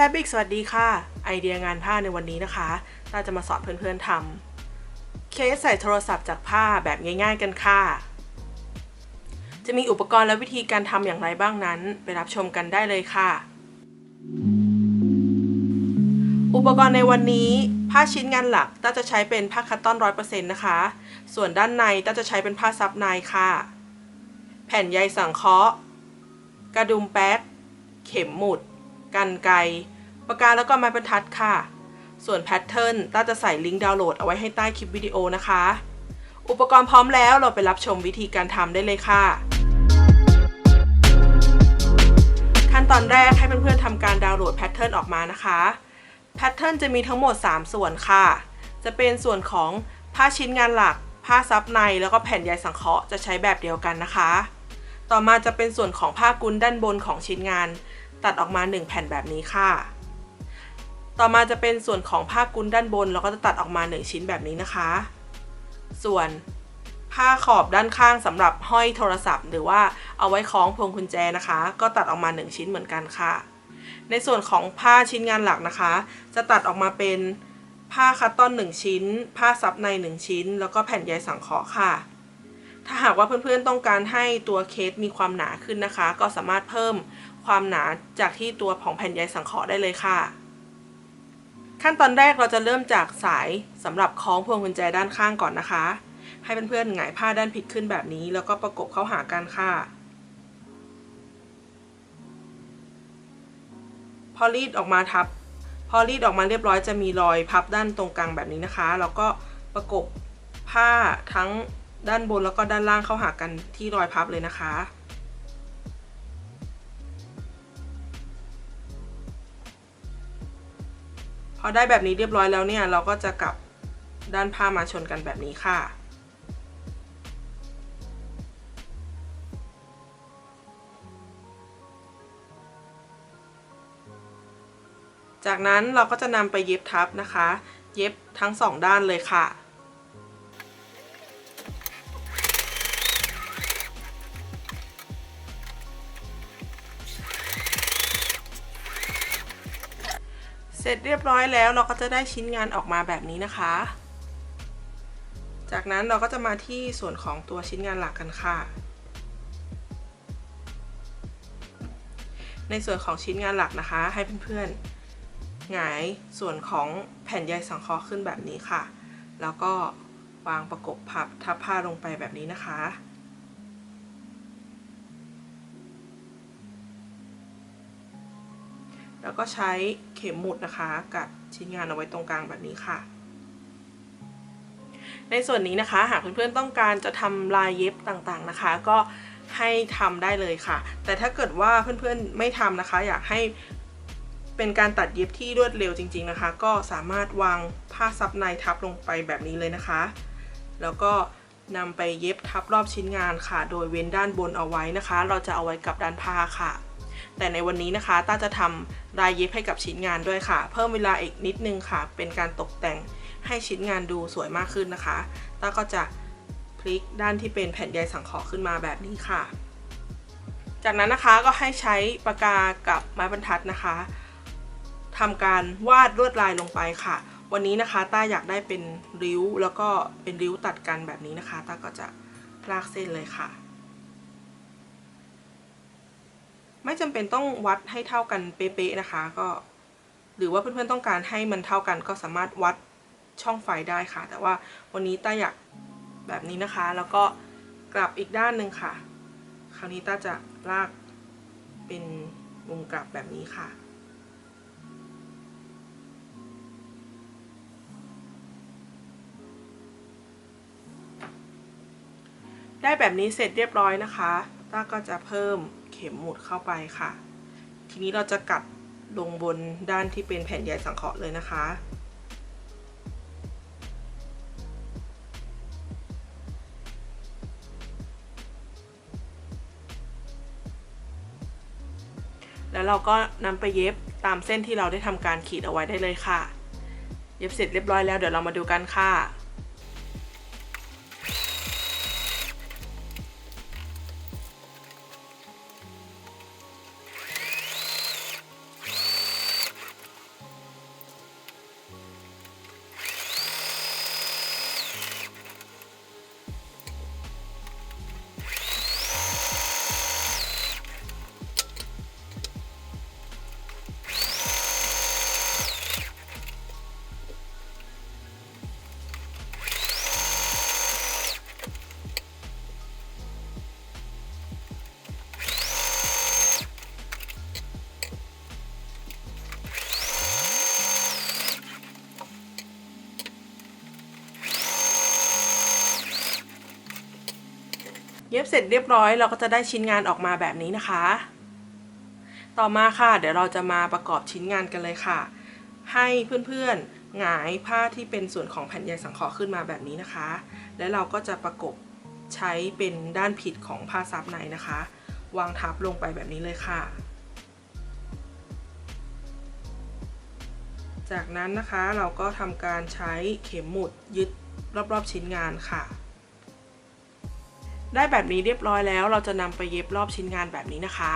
แฟบ r ิกสวัสดีค่ะ ไอเดียงานผ้าในวันนี้นะคะ เราจะมาสอนเพื่อนๆทำเคสใส่โทรศัพท์จากผ้าแบบง่าย ๆ กันค่ะ จะมีอุปกรณ์และวิธีการทำอย่างไรบ้างนั้น ไปรับชมกันได้เลยค่ะ อุปกรณ์ในวันนี้ผ้าชิ้นงานหลักต้าจะใช้เป็นผ้าคัตตอนร้อยเปอร์เซ็นต์นะคะ ส่วนด้านในต้าจะใช้เป็นผ้าซับในค่ะ แผ่นใยสังเคราะห์ กระดุมแป๊ก เข็มหมุด กันไกปากกาแล้วก็ไม้บรรทัดค่ะ ส่วนแพทเทิร์นต้าจะใส่ลิงก์ดาวน์โหลดเอาไว้ให้ใต้คลิปวิดีโอนะคะ อุปกรณ์พร้อมแล้วเราไปรับชมวิธีการทำได้เลยค่ะ ขั้นตอนแรกให้เพื่อนๆทำการดาวน์โหลดแพทเทิร์นออกมานะคะแพทเทิร์นจะมีทั้งหมด 3 ส่วนค่ะ จะเป็นส่วนของผ้าชิ้นงานหลัก ผ้าซับใน แล้วก็แผ่นใยสังเคราะห์จะใช้แบบเดียวกันนะคะ ต่อมาจะเป็นส่วนของผ้ากุนด้านบนของชิ้นงาน ตัดออกมา 1 แผ่นแบบนี้ค่ะ ต่อมาจะเป็นส่วนของผ้ากุนด้านบนแล้วก็จะตัดออกมา 1 ชิ้นแบบนี้นะคะ ส่วนผ้าขอบด้านข้างสำหรับห้อยโทรศัพท์ หรือว่าเอาไว้คล้องพวงกุญแจนะคะ ก็ตัดออกมา 1 ชิ้นเหมือนกันค่ะ ในส่วนของผ้าชิ้นงานหลักนะคะ จะตัดออกมาเป็นผ้าคัตตอน 1 ชิ้น ผ้าซับใน 1 ชิ้น แล้วก็แผ่นใยสังเคราะห์ค่ะ ถ้าหากว่าเพื่อนๆต้องการให้ตัวเคสมีความหนาขึ้นนะคะ ก็สามารถเพิ่ม ความหนาจากที่ตัวของแผ่นใยสังเคราะห์ได้เลยค่ะ ขั้นตอนแรกเราจะเริ่มจากสายสำหรับคล้องพวงกุญแจด้านข้างก่อนนะคะ ให้เพื่อนๆหงายผ้าด้านผิดขึ้นแบบนี้ แล้วก็ประกบเข้าหากันค่ะ พอรีดออกมาทับ พอรีดออกมาเรียบร้อยจะมีรอยพับด้านตรงกลางแบบนี้นะคะ แล้วก็ประกบผ้าทั้งด้านบนแล้วก็ด้านล่างเข้าหากันที่รอยพับเลยนะคะ อได้แบบนี้เรียบร้อยแล้วเนี่ย เราก็จะกลับด้านผ้ามาชนกันแบบนี้ค่ะ จากนั้นเราก็จะนำไปเย็บทับนะคะ เย็บทั้งสองด้านเลยค่ะ ร็จเรียบร้อยแล้วเราก็จะได้ชิ้นงานออกมาแบบนี้นะคะ จากนั้นเราก็จะมาที่ส่วนของตัวชิ้นงานหลักกันค่ะ ในส่วนของชิ้นงานหลักนะคะ ให้เพื่อนๆหงายส่วนของแผ่นใยสังเคราะห์ขึ้นแบบนี้ค่ะ แล้วก็วางประกบพับทับผ้าลงไปแบบนี้นะคะ แล้วก็ใช้เข็มหมุดนะคะกับชิ้นงานเอาไว้ตรงกลางแบบนี้ค่ะ ในส่วนนี้นะคะหากเพื่อนๆต้องการจะทำลายเย็บต่างๆนะคะ ก็ให้ทำได้เลยค่ะ แต่ถ้าเกิดว่าเพื่อนๆไม่ทำนะคะ อยากให้เป็นการตัดเย็บที่รวดเร็วจริง ๆนะคะ ก็สามารถวางผ้าซับในทับลงไปแบบนี้เลยนะคะ แล้วก็นำไปเย็บทับรอบชิ้นงานค่ะ โดยเว้นด้านบนเอาไว้นะคะ เราจะเอาไว้กับด้านผ้าค่ะ แต่ในวันนี้นะคะต้าจะทำลายเย็บให้กับชิ้นงานด้วยค่ะ เพิ่มเวลาอีกนิดนึงค่ะ เป็นการตกแต่งให้ชิ้นงานดูสวยมากขึ้นนะคะต้าก็จะพลิกด้านที่เป็นแผ่นใยสังเคราะห์ขึ้นมาแบบนี้ค่ะ จากนั้นนะคะก็ให้ใช้ปากกากับไม้บรรทัดนะคะทำการวาดลวดลายลงไปค่ะ วันนี้นะคะต้าอยากได้เป็นริ้วแล้วก็เป็นริ้วตัดกันแบบนี้นะคะต้าก็จะลากเส้นเลยค่ะ ไม่จำเป็นต้องวัดให้เท่ากันเป๊ะๆนะคะก็ หรือว่าเพื่อนๆต้องการให้มันเท่ากันก็สามารถวัดช่องไฟได้ค่ะ แต่ว่าวันนี้ต้าอยากแบบนี้นะคะ แล้วก็กลับอีกด้านหนึ่งค่ะ คราวนี้ต้าจะลากเป็นมุมกลับแบบนี้ค่ะ ได้แบบนี้เสร็จเรียบร้อยนะคะ ต้าก็จะเพิ่มเข็มหมุดเข้าไปค่ะ ทีนี้เราจะกัดลงบนด้านที่เป็นแผ่นใยสังเคราะห์เลยนะคะ แล้วเราก็นำไปเย็บตามเส้นที่เราได้ทำการขีดเอาไว้ได้เลยค่ะ เย็บเสร็จเรียบร้อยแล้วเดี๋ยวเรามาดูกันค่ะ ย็บเสร็จเรียบร้อยเราก็จะได้ชิ้นงานออกมาแบบนี้นะคะ ต่อมาค่ะ เดี๋ยวเราจะมาประกอบชิ้นงานกันเลยค่ะ ให้เพื่อนๆหงายผ้าที่เป็นส่วนของแผ่นใยสังเคราะห์ขึ้นมาแบบนี้นะคะ แล้วเราก็จะประกบใช้เป็นด้านผิดของผ้าซับในนะคะ วางทับลงไปแบบนี้เลยค่ะ จากนั้นนะคะเราก็ทำการใช้เข็มหมุดยึดรอบๆชิ้นงานค่ะ ได้แบบนี้เรียบร้อยแล้ว เราจะนำไปเย็บรอบชิ้นงานแบบนี้นะคะ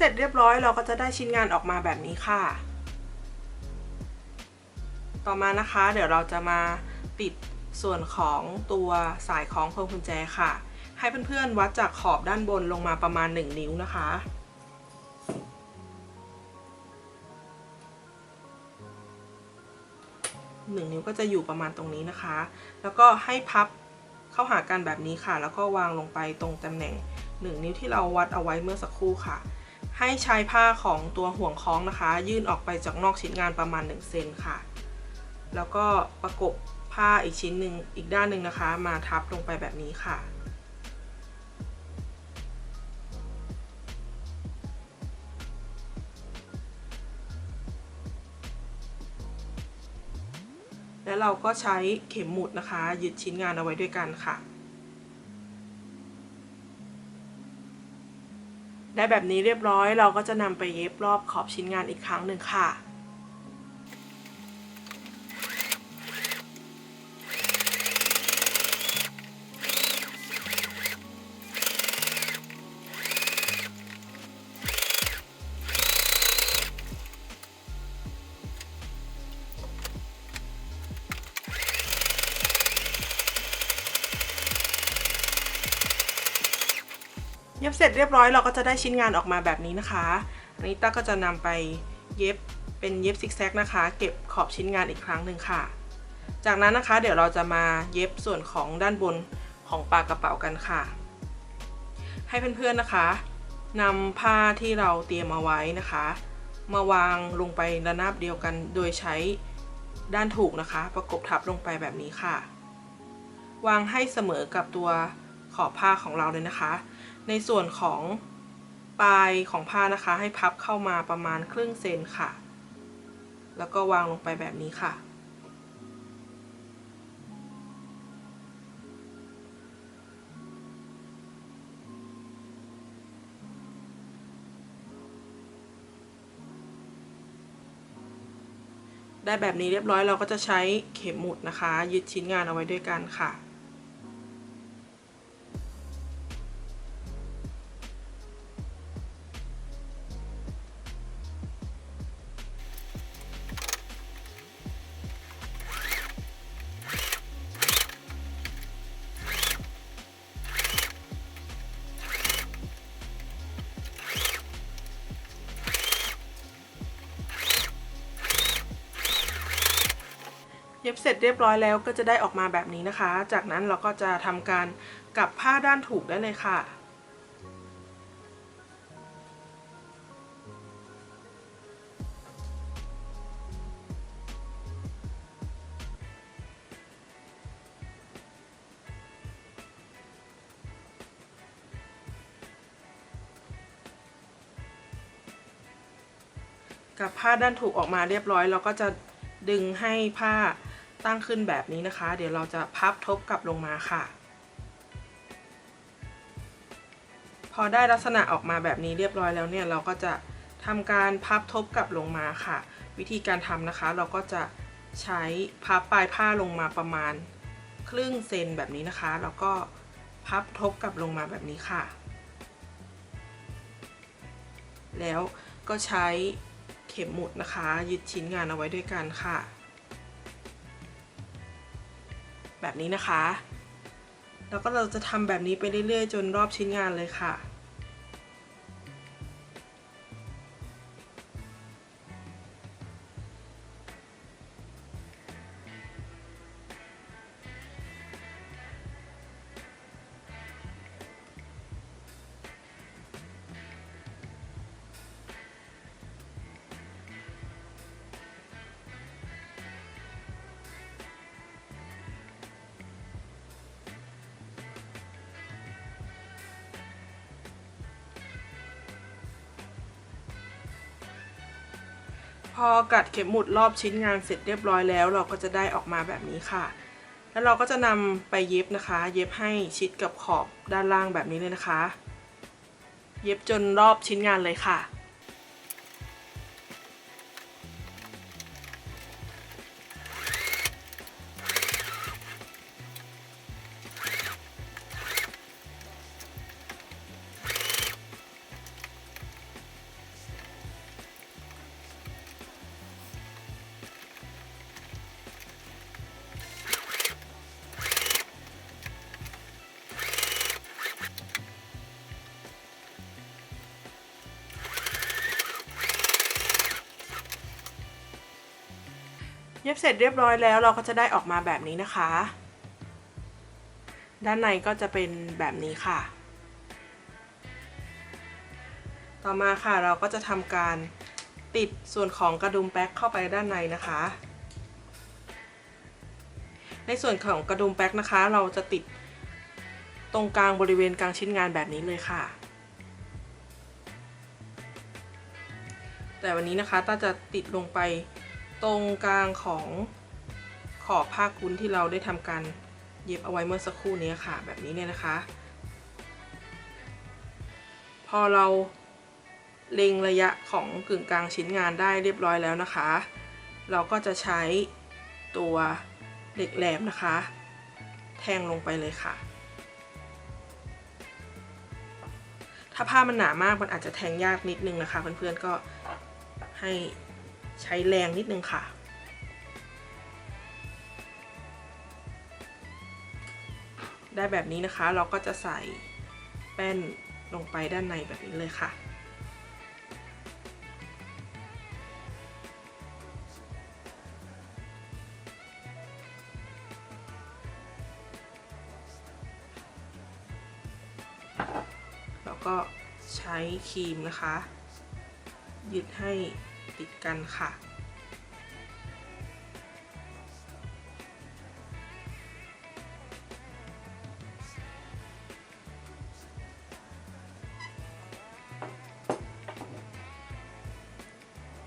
เสร็จเรียบร้อยเราก็จะได้ชิ้นงานออกมาแบบนี้ค่ะ ต่อมานะคะ เดี๋ยวเราจะมาติดส่วนของตัวสายคล้องพวงกุญแจค่ะ ให้เพื่อนๆวัดจากขอบด้านบนลงมาประมาณ 1 นิ้วนะคะ1นิ้วก็จะอยู่ประมาณตรงนี้นะคะ แล้วก็ให้พับเข้าหากันแบบนี้ค่ะ แล้วก็วางลงไปตรงตำแหน่ง 1 นิ้วที่เราวัดเอาไว้เมื่อสักครู่ค่ะ ให้ใช้ผ้าของตัวห่วงคล้องนะคะ ยื่นออกไปจากนอกชิ้นงานประมาณ1เซนค่ะ แล้วก็ประกบผ้าอีกชิ้นหนึ่งอีกด้านหนึ่งนะคะ มาทับลงไปแบบนี้ค่ะแล้วเราก็ใช้เข็มหมุดนะคะ ยึดชิ้นงานเอาไว้ด้วยกันค่ะ ได้แบบนี้เรียบร้อยเราก็จะนำไปเย็บรอบขอบชิ้นงานอีกครั้งหนึ่งค่ะ ย็บเสร็จเรียบร้อยเราก็จะได้ชิ้นงานออกมาแบบนี้นะคะอันนี้ต้าก็จะนำไปเย็บเป็นเย็บซิกแซกนะคะ เก็บขอบชิ้นงานอีกครั้งหนึ่งค่ะ จากนั้นนะคะเดี๋ยวเราจะมาเย็บส่วนของด้านบนของปากกระเป๋ากันค่ะ ให้เพื่อนๆนะคะนำผ้าที่เราเตรียมเอาไว้นะคะ มาวางลงไประนาบเดียวกันโดยใช้ด้านถูกนะคะ ประกบทับลงไปแบบนี้ค่ะ วางให้เสมอกับตัวขอบผ้าของเราเลยนะคะ ในส่วนของปลายของผ้านะคะ ให้พับเข้ามาประมาณครึ่งเซนค่ะ แล้วก็วางลงไปแบบนี้ค่ะ ได้แบบนี้เรียบร้อยเราก็จะใช้เข็มหมุดนะคะ ยึดชิ้นงานเอาไว้ด้วยกันค่ะ เย็บเสร็จเรียบร้อยแล้วก็จะได้ออกมาแบบนี้นะคะ จากนั้นเราก็จะทำการกลับผ้าด้านถูกได้เลยค่ะกับผ้าด้านถูกออกมาเรียบร้อย เราก็จะดึงให้ผ้า ตั้งขึ้นแบบนี้นะคะ เดี๋ยวเราจะพับทบกลับลงมาค่ะ พอได้ลักษณะออกมาแบบนี้เรียบร้อยแล้วเนี่ยเราก็จะทำการพับทบกลับลงมาค่ะ วิธีการทำนะคะ เราก็จะใช้พับปลายผ้าลงมาประมาณครึ่งเซนแบบนี้นะคะ แล้วก็พับทบกลับลงมาแบบนี้ค่ะ แล้วก็ใช้เข็มหมุดนะคะ ยึดชิ้นงานเอาไว้ด้วยกันค่ะ แบบนี้นะคะ แล้วก็เราจะทำแบบนี้ไปเรื่อยๆ จนรอบชิ้นงานเลยค่ะ พอกัดเข็มหมุดรอบชิ้นงานเสร็จเรียบร้อยแล้ว เราก็จะได้ออกมาแบบนี้ค่ะ แล้วเราก็จะนำไปเย็บนะคะ เย็บให้ชิดกับขอบด้านล่างแบบนี้เลยนะคะ เย็บจนรอบชิ้นงานเลยค่ะ ย็บเสร็จเรียบร้อยแล้วเราก็จะได้ออกมาแบบนี้นะคะ ด้านในก็จะเป็นแบบนี้ค่ะ ต่อมาค่ะเราก็จะทำการติดส่วนของกระดุมแป๊กเข้าไปด้านในนะคะ ในส่วนของกระดุมแป๊กนะคะ เราจะติดตรงกลางบริเวณกลางชิ้นงานแบบนี้เลยค่ะ แต่วันนี้นะคะต้าจะติดลงไป ตรงกลางของขอบผ้าคุ้นที่เราได้ทำการเย็บเอาไว้เมื่อสักครู่นี้ค่ะ แบบนี้เนี่ยนะคะ พอเราเล็งระยะของกึ่งกลางชิ้นงานได้เรียบร้อยแล้วนะคะ เราก็จะใช้ตัวเหล็กแหลมนะคะ แทงลงไปเลยค่ะ ถ้าผ้ามันหนามากมันอาจจะแทงยากนิดนึงนะคะเพื่อนๆก็ให้ ใช้แรงนิดนึงค่ะ ได้แบบนี้นะคะเราก็จะใส่แป้นลงไปด้านในแบบนี้เลยค่ะแล้วก็ใช้ครีมนะคะ ยึดให้ ติดกันค่ะ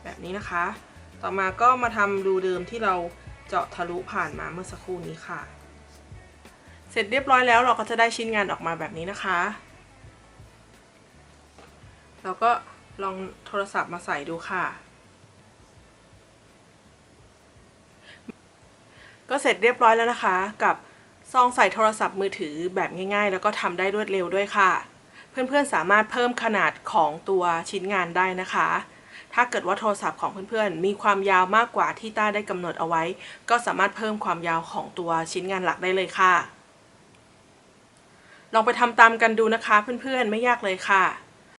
แบบนี้นะคะ ต่อมาก็มาทำรูเดิมที่เราเจาะทะลุผ่านมาเมื่อสักครู่นี้ค่ะ เสร็จเรียบร้อยแล้วเราก็จะได้ชิ้นงานออกมาแบบนี้นะคะ เราก็ลองโทรศัพท์มาใส่ดูค่ะ ก็เสร็จเรียบร้อยแล้วนะคะ กับซองใส่โทรศัพท์มือถือแบบง่ายๆ แล้วก็ทำได้รวดเร็วด้วยค่ะ เพื่อนๆสามารถเพิ่มขนาดของตัวชิ้นงานได้นะคะ ถ้าเกิดว่าโทรศัพท์ของเพื่อนๆ มีความยาวมากกว่าที่ต้าได้กำหนดเอาไว้ ก็สามารถเพิ่มความยาวของตัวชิ้นงานหลักได้เลยค่ะ ลองไปทำตามกันดูนะคะเพื่อนๆไม่ยากเลยค่ะ